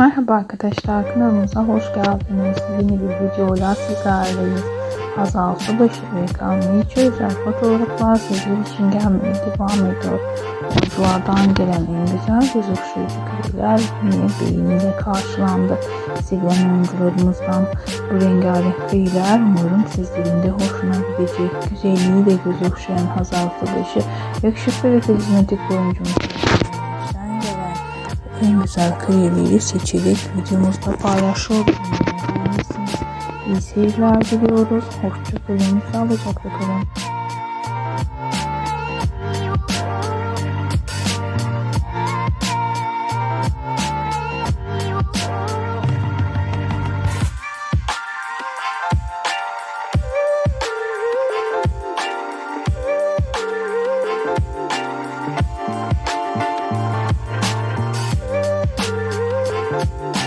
Merhaba arkadaşlar kanalımıza hoş geldiniz. Yeni bir videoyla sizlerleyiz. Hazal Subaşı ve Gamli özel fotoğraflar sizler için gelmeye devam ediyor. Oyunculardan gelen en güzel gözüküşü kareler yine beğeniyle karşılandı. Sevilen oyuncularımızdan bu rengarenk kareler umarım sizlerin de hoşuna gidecek. Güzelliğiyle gözüküşen Hazal Subaşı yakışıklı ve karizmatik bir oyuncumuz en güzel kıyıları seçerek videomuzda paylaşıyoruz. İyi seyirler diliyoruz. Hoşçakalın. Sağlıcakla kalın. Bye.